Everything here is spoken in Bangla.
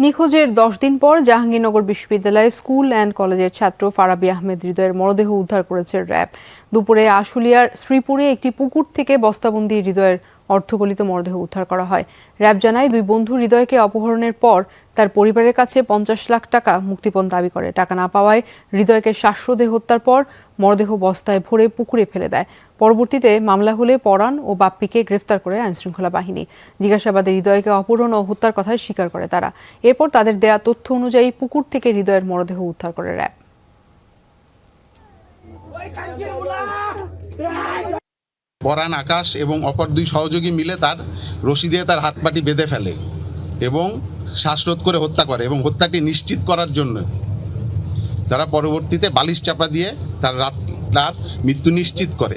নিখোঁজের দশ দিন পর জাহাঙ্গীরনগর বিশ্ববিদ্যালয়ে স্কুল অ্যান্ড কলেজের ছাত্র ফারাবি আহমেদ হৃদয়ের মরদেহ উদ্ধার করেছে র্যাব। দুপুরে আশুলিয়ার শ্রীপুরে একটি পুকুর থেকে বস্তাবন্দি হৃদয়ের অর্ধগলিত মরদেহ উদ্ধার করা হয়। র্যাব জানায়, দুই বন্ধু হৃদয়কে অপহরণের পর তার পরিবারের কাছে পঞ্চাশ লাখ টাকা মুক্তিপণ দাবি করে। টাকা না পাওয়ায় হৃদয়কে শ্বাসরোধে হত্যার পর মরদেহ বস্তায় ভরে পুকুরে ফেলে দেয়। পরবর্তীতে মামলা হলে পরাণ ও বাপ্পিকে গ্রেফতার করে আইনশৃঙ্খলা বাহিনী। জিজ্ঞাসাবাদে হৃদয়কে অপহরণ ও হত্যার কথা স্বীকার করে তারা। এরপর তাদের দেয়া তথ্য অনুযায়ী পুকুর থেকে হৃদয়ের মরদেহ উদ্ধার করে র্যাব। পরাণ আকাশ এবং অপর দুই সহযোগী মিলে তার রশি দিয়ে তার হাত পাটি বেঁধে ফেলে এবং শ্বাসরোধ করে হত্যা করে এবং হত্যাটি নিশ্চিত করার জন্য তারা পরবর্তীতে বালিশ চাপা দিয়ে তার রাত তার মৃত্যু নিশ্চিত করে।